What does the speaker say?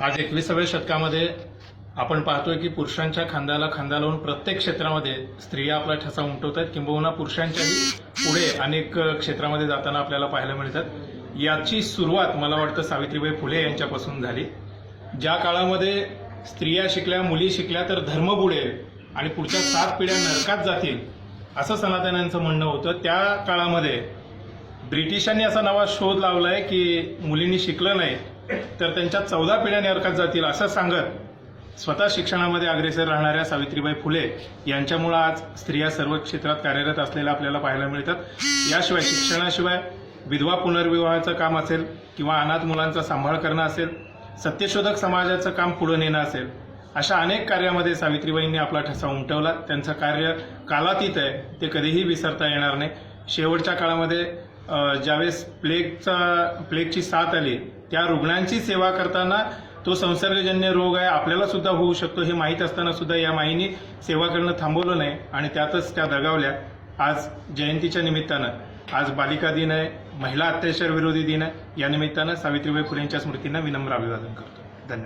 आज एकविसाव्या शतकामध्ये आपण पाहतोय की पुरुषांच्या खांद्याला खांदा लावून प्रत्येक क्षेत्रामध्ये स्त्रिया आपला ठसा उमटवत आहेत किंबहुना पुरुषांच्याही पुढे अनेक क्षेत्रामध्ये जाताना आपल्याला पाहायला मिळतात. याची सुरुवात मला वाटतं सावित्रीबाई फुले यांच्यापासून झाली. ज्या काळामध्ये स्त्रिया शिकल्या मुली शिकल्या तर धर्म बुडेल आणि पुढच्या सात पिढ्या नरकात जातील असं सनातन्यांचं म्हणणं होतं. त्या काळामध्ये ब्रिटिशांनी असा नवा शोध लावलाय की मुलींनी शिकलं नाही तर त्यांच्या चौदा पिढ्या नरकात जातील असं सांगत स्वतः शिक्षणामध्ये अग्रेसर राहणाऱ्या सावित्रीबाई फुले यांच्यामुळं आज स्त्रिया सर्व क्षेत्रात कार्यरत असलेल्या आपल्याला पाहायला मिळतात याशिवाय शिक्षणाशिवाय विधवा पुनर्विवाहाचं काम असेल किंवा अनाथ मुलांचा सांभाळ करणं असेल सत्यशोधक समाजाचं काम पुढे नेणं असेल अशा अनेक कार्यामध्ये सावित्रीबाईंनी आपला ठसा उमटवला. त्यांचं कार्य कालातीत आहे ते कधीही विसरता येणार नाही. शेवटच्या काळामध्ये ज्यावेळेस प्लेगचा प्लेगची साथ आली त्या रुग्णांची सेवा करताना तो संसर्गजन्य रोग आहे आपल्याला सुद्धा होऊ शकतो हे माहीत असताना सुद्धा या माईनी सेवा करणं थांबवलं नाही आणि त्यातच त्या दगावल्या. आज जयंतीच्या निमित्तानं आज बालिका दिन आहे महिला अत्याचार विरोधी दिन आहे या निमित्तानं सावित्रीबाई फुलेंच्या स्मृतींना विनम्र अभिवादन करतो.